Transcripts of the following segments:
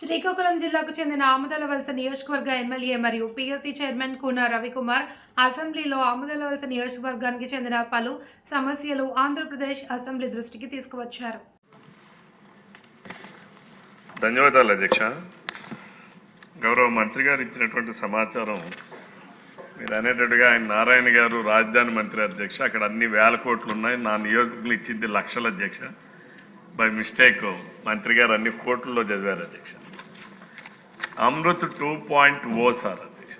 శ్రీకాకుళం జిల్లాకు చెందిన ఆముదల వలస నియోజకవర్గ ఎమ్మెల్యే మరియు పిఎస్సి చైర్మన్ కూన రవికుమార్ అసెంబ్లీలో ఆముదల వలస నియోజకవర్గానికి చెందిన పలు సమస్యలు ఆంధ్రప్రదేశ్ అసెంబ్లీ దృష్టికి తీసుకువచ్చారు. ధన్యవాదాలు అధ్యక్ష. గౌరవ మంత్రి గారు ఇచ్చినటువంటి సమాచారం మీరు అనేటట్టుగా ఆయన నారాయణ గారు రాజధాని మంత్రి అధ్యక్ష. అక్కడ అన్ని వేల కోట్లు ఉన్నాయి. నా నియోజకులు ఇచ్చింది లక్షల అధ్యక్ష. బై మిస్టేక్ మంత్రి గారు అన్ని కోట్లలో చదివారు అధ్యక్ష. Amrut two point O sir. అధ్యక్ష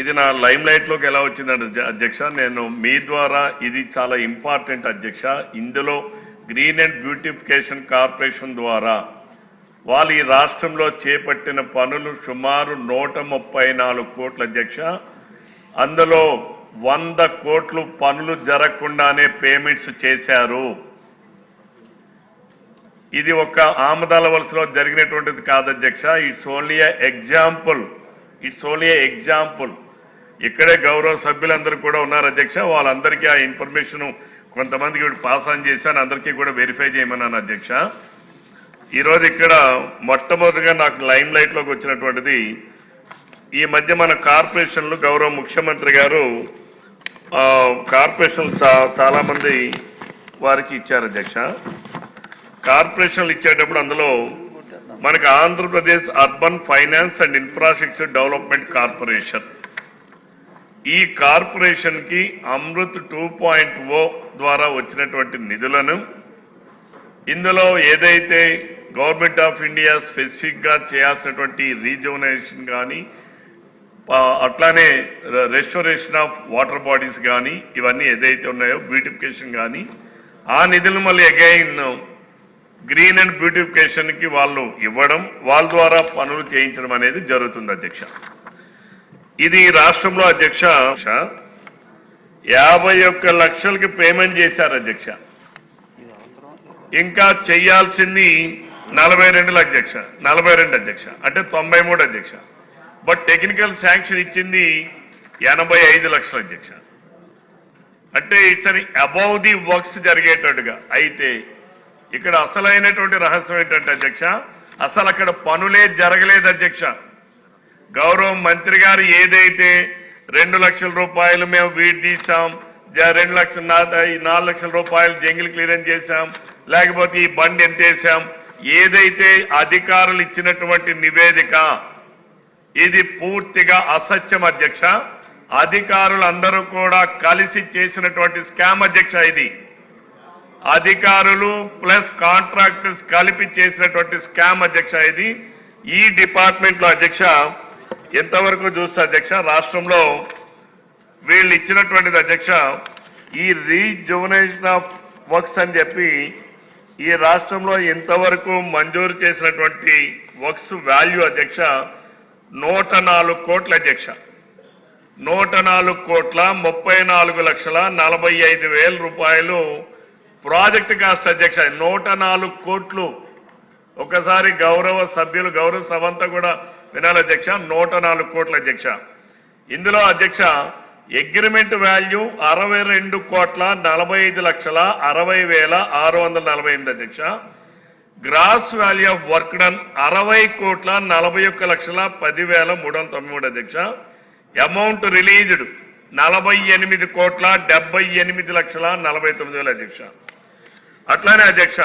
ఇది నా లైమ్ లైట్లోకి ఎలా వచ్చిందంటే అధ్యక్ష నేను మీ ద్వారా ఇది చాలా ఇంపార్టెంట్ అధ్యక్ష. ఇందులో గ్రీన్ అండ్ బ్యూటిఫికేషన్ కార్పొరేషన్ ద్వారా వాళ్ళు ఈ రాష్ట్రంలో చేపట్టిన పనులు సుమారు నూట ముప్పై నాలుగు కోట్ల అధ్యక్ష. అందులో వంద కోట్లు పనులు జరగకుండానే పేమెంట్స్ చేశారు. ఇది ఒక ఆమదాల వలసలో జరిగినటువంటిది కాదు అధ్యక్ష. It's only example it's only example ఇక్కడే గౌరవ సభ్యులందరూ కూడా ఉన్నారు అధ్యక్ష. వాళ్ళందరికీ ఆ ఇన్ఫర్మేషన్ కొంతమందికి ఇప్పుడు పాస్ ఆన్ చేశాను. అందరికీ కూడా వెరిఫై చేయమన్నాను అధ్యక్ష. ఈరోజు ఇక్కడ మొట్టమొదటిగా నాకు లైమ్ లైట్లోకి వచ్చినటువంటిది ఈ మధ్య మన కార్పొరేషన్లు గౌరవ ముఖ్యమంత్రి గారు కార్పొరేషన్లు చాలామంది వారికి ఇచ్చారు అధ్యక్ష. కార్పొరేషన్లు ఇచ్చేటప్పుడు అందులో మనకి Andhra Pradesh urban finance and infrastructure development corporation. ఈ కార్పొరేషన్కి అమృత్ టూ పాయింట్ ఓ ద్వారా వచ్చినటువంటి నిధులను ఇందులో ఏదైతే గవర్నమెంట్ ఆఫ్ ఇండియా స్పెసిఫిక్గా చేయాల్సినటువంటి రీజోనైజేషన్ కానీ అట్లానే రెస్టోరేషన్ ఆఫ్ వాటర్ బాడీస్ కానీ ఇవన్నీ ఏదైతే ఉన్నాయో బ్యూటిఫికేషన్ కానీ ఆ నిధులు మళ్ళీ అగైన్ గ్రీన్ అండ్ బ్యూటిఫికేషన్కి వాళ్ళు ఇవ్వడం వాళ్ళ ద్వారా పనులు చేయించడం అనేది జరుగుతుంది అధ్యక్ష. ఇది రాష్ట్రంలో అధ్యక్ష యాభై ఒక్క లక్షలకి పేమెంట్ చేశారు అధ్యక్ష. ఇంకా చెయ్యాల్సింది నలభై రెండుల అధ్యక్ష నలభై రెండు అధ్యక్ష అంటే తొంభై మూడు అధ్యక్ష. బట్ టెక్నికల్ శాంక్షన్ ఇచ్చింది ఎనభై ఐదు లక్షల అధ్యక్ష. అంటే ఇట్స్ అని అబౌవ్ ది వర్క్స్ జరిగేటట్టుగా. అయితే ఇక్కడ అసలైనటువంటి రహస్యం ఏంటంటే అధ్యక్ష అసలు అక్కడ పనులే జరగలేదు అధ్యక్ష. గౌరవ మంత్రి గారు ఏదైతే రెండు లక్షల రూపాయలు మేము వీడి తీసాం జ- రెండు లక్షల ఈ నాలుగు లక్షల రూపాయలు జంగిల్ క్లియరెన్స్ చేశాం లేకపోతే ఈ బండి ఎంత వేసాం ఏదైతే అధికారులు ఇచ్చినటువంటి నివేదిక ఇది పూర్తిగా అసత్యం అధ్యక్ష. అధికారులు అందరూ కూడా కలిసి చేసినటువంటి స్కామ్ అధ్యక్ష ఇది. అధికారులు ప్లస్ కాంట్రాక్టర్స్ కలిపి చేసినటువంటి స్కామ్ అధ్యక్ష ఇది. ఈ డిపార్ట్మెంట్లో అధ్యక్ష ఎంతవరకు చూస్తే అధ్యక్ష రాష్ట్రంలో వీళ్ళు ఇచ్చినటువంటిది అధ్యక్ష ఈ రీజువనేషన్ ఆఫ్ వర్క్స్ అని చెప్పి ఈ రాష్ట్రంలో ఇంతవరకు మంజూరు చేసినటువంటి వర్క్స్ వాల్యూ అధ్యక్ష నూట నాలుగు కోట్ల అధ్యక్ష. నూట నాలుగు కోట్ల ముప్పై నాలుగు లక్షల నలభై ఐదు వేల రూపాయలు ప్రాజెక్ట్ కాస్ట్ అధ్యక్ష నూట నాలుగు కోట్లు. ఒకసారి గౌరవ సభ్యులు గౌరవ సభంతా కూడా వినాలి అధ్యక్ష నూట నాలుగు కోట్ల అధ్యక్ష. ఇందులో అధ్యక్ష అగ్రిమెంట్ వాల్యూ అరవై రెండు కోట్ల నలభై ఐదు లక్షల అరవై వేల ఆరు వందల నలభై ఎనిమిది అధ్యక్ష. Gross value of work done అరవై కోట్ల నలభై ఒక్క లక్షల పదివేల మూడు వందల తొంభై మూడు అధ్యక్ష. అమౌంట్ రిలీజ్డ్ నలభై ఎనిమిది కోట్ల డెబ్బై ఎనిమిది లక్షల నలభై తొమ్మిది వేల అధ్యక్ష. అట్లానే అధ్యక్ష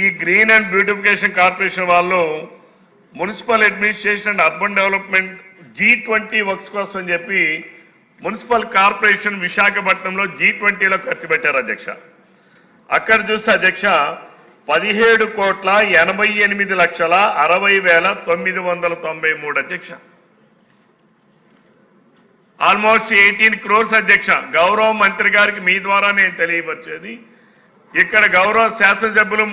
ఈ గ్రీన్ అండ్ బ్యూటిఫికేషన్ కార్పొరేషన్ వాళ్ళు municipal administration and urban development G twenty works కోసం అని చెప్పి మున్సిపల్ కార్పొరేషన్ విశాఖపట్నంలో జీ ట్వంటీలో ఖర్చు పెట్టారు అధ్యక్ష. అక్కడ చూస్తే అధ్యక్ష పదిహేడు కోట్ల ఎనభై ఎనిమిది లక్షల అరవై వేల తొమ్మిది వందల తొంభై మూడు అధ్యక్ష. ఆల్మోస్ట్ ఎయిటీన్ క్రోర్స్ అధ్యక్ష గౌరవ మంత్రి గారికి మీ ద్వారా నేను తెలియపరిచేది. ఇక్కడ గౌరవ శాసనసభ్యులు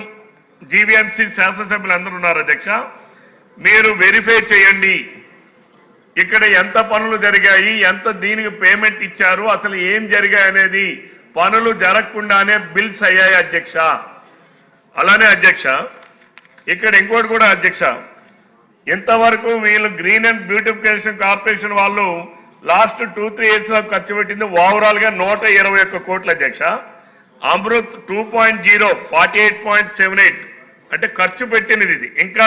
జీవీఎంసీ శాసనసభ్యులు అందరూ ఉన్నారు అధ్యక్ష. మీరు వెరిఫై చేయండి. ఇక్కడ ఎంత పనులు జరిగాయి ఎంత దీనికి పేమెంట్ ఇచ్చారు అసలు ఏం జరిగాయి అనేది పనులు జరగకుండానే బిల్స్ అయ్యాయి అధ్యక్ష. అలానే అధ్యక్ష ఇక్కడ ఇంకోటి కూడా అధ్యక్ష. ఇంతవరకు వీళ్ళు గ్రీన్ అండ్ బ్యూటిఫికేషన్ కార్పొరేషన్ వాళ్ళు లాస్ట్ టూ త్రీ ఇయర్స్లో ఖర్చు పెట్టింది ఓవరాల్గా నూట ఇరవై ఒక్క కోట్ల అధ్యక్ష. Amrut two point zero forty eight point seven eight. అంటే ఖర్చు పెట్టినది ఇది. ఇంకా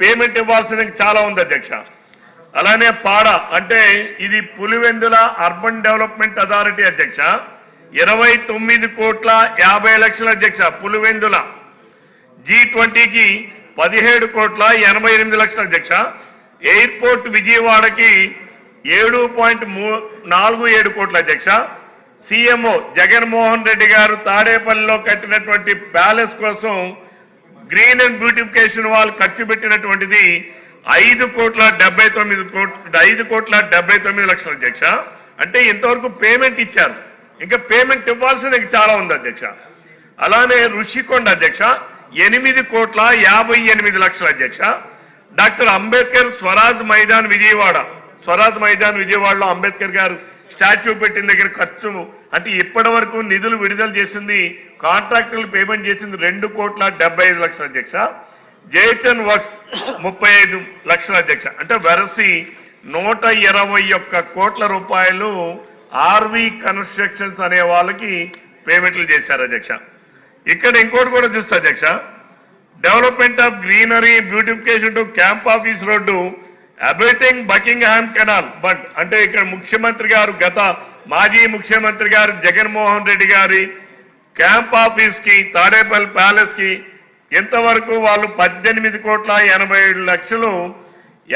పేమెంట్ ఇవ్వాల్సిన చాలా ఉంది అధ్యక్ష. అలానే పాడ అంటే ఇది పులివెందుల అర్బన్ డెవలప్మెంట్ అథారిటీ అధ్యక్ష. ఇరవై తొమ్మిది కోట్ల యాభై లక్షల అధ్యక్ష పులివెందుల. జీ ట్వంటీకి పదిహేడు కోట్ల ఎనభై ఎనిమిది లక్షల అధ్యక్ష. ఎయిర్పోర్ట్ విజయవాడకి ఏడు పాయింట్ నాలుగు ఏడు కోట్ల అధ్యక్ష. సీఎంఓ జగన్మోహన్ రెడ్డి గారు తాడేపల్లిలో కట్టినటువంటి ప్యాలెస్ కోసం గ్రీన్ అండ్ బ్యూటిఫికేషన్ వాళ్ళు ఖర్చు పెట్టినటువంటిది ఐదు కోట్ల డెబ్బై తొమ్మిది కోట్ల ఐదు కోట్ల డెబ్బై తొమ్మిది లక్షల అధ్యక్ష. అంటే ఇంతవరకు పేమెంట్ ఇచ్చారు. ఇంకా పేమెంట్ ఇవ్వాల్సింది చాలా ఉంది అధ్యక్ష. అలానే ఋషికొండ అధ్యక్ష ఎనిమిది కోట్ల యాభై ఎనిమిది లక్షల అధ్యక్ష. డాక్టర్ అంబేద్కర్ స్వరాజ్ మైదాన్ విజయవాడ. స్వరాజ్ మైదాన్ విజయవాడలో అంబేద్కర్ గారు స్టాచ్యూ పెట్టిన దగ్గర ఖర్చు. అంటే ఇప్పటి వరకు నిధులు విడుదల చేసింది కాంట్రాక్టులు పేమెంట్ చేసింది రెండు కోట్ల డెబ్బై ఐదు లక్షల అధ్యక్ష. జేచన్ వర్క్స్ ముప్పై ఐదు లక్షల అధ్యక్ష. అంటే వెరసి నూట ఇరవై ఒక్క కోట్ల రూపాయలు ఆర్వి కన్స్ట్రక్షన్స్ అనే వాళ్ళకి పేమెంట్లు చేశారు అధ్యక్ష. ఇక్కడ ఇంకోటి కూడా చూస్తా అధ్యక్ష development of greenery beautification to camp office road abutting Buckingham canal but అంటే ఇక్కడ ముఖ్యమంత్రి గారు గత మాజీ ముఖ్యమంత్రి గారు జగన్మోహన్ రెడ్డి గారి క్యాంప్ ఆఫీస్కి తాడేపల్లి ప్యాలెస్కి ఇంతవరకు వాళ్ళు పద్దెనిమిది కోట్ల ఎనభై ఏడు లక్షలు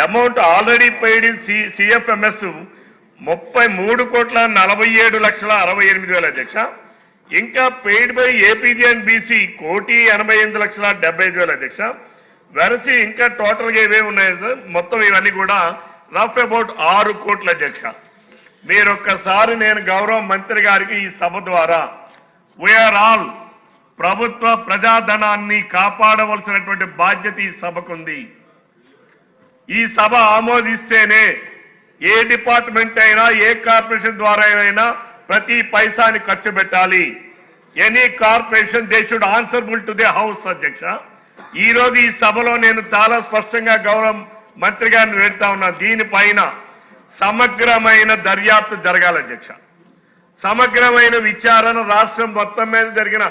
అమౌంట్ ఆల్రెడీ పెయిడ్ సిఎఫ్ఎంఎస్ ముప్పై మూడు కోట్ల నలభై ఏడు లక్షల అరవై ఎనిమిది వేల అధ్యక్ష. ఇంకా paid by APG and BC కోటి ఎనభై ఎనిమిది లక్షల డెబ్బై ఐదు వేల అధ్యక్ష. వెరసి ఇంకా టోటల్గా ఇవే ఉన్నాయి సార్? మొత్తం ఇవన్నీ కూడా రఫ్ అబౌట్ ఆరు కోట్ల అధ్యక్ష. మీరొక్కసారి నేను గౌరవ మంత్రి గారికి ఈ సభ ద్వారా వీఆర్ ఆల్ ప్రభుత్వ ప్రజాధనాన్ని కాపాడవలసినటువంటి బాధ్యత ఈ సభకుంది ఈ సభ ఆమోదిస్తేనే ఏ డిపార్ట్మెంట్ అయినా ఏ కార్పొరేషన్ ద్వారా అయినా ప్రతి పైసాని ఖర్చు పెట్టాలి. Any corporation they should answerable to the house అధ్యక్ష. ఈ రోజు ఈ సభలో నేను చాలా స్పష్టంగా గౌరవ మంత్రి గారిని పెడతా ఉన్నా. దీనిపైన సమగ్రమైన దర్యాప్తు జరగాలి అధ్యక్ష. సమగ్రమైన విచారణ రాష్ట్రం మొత్తం మీద జరిగిన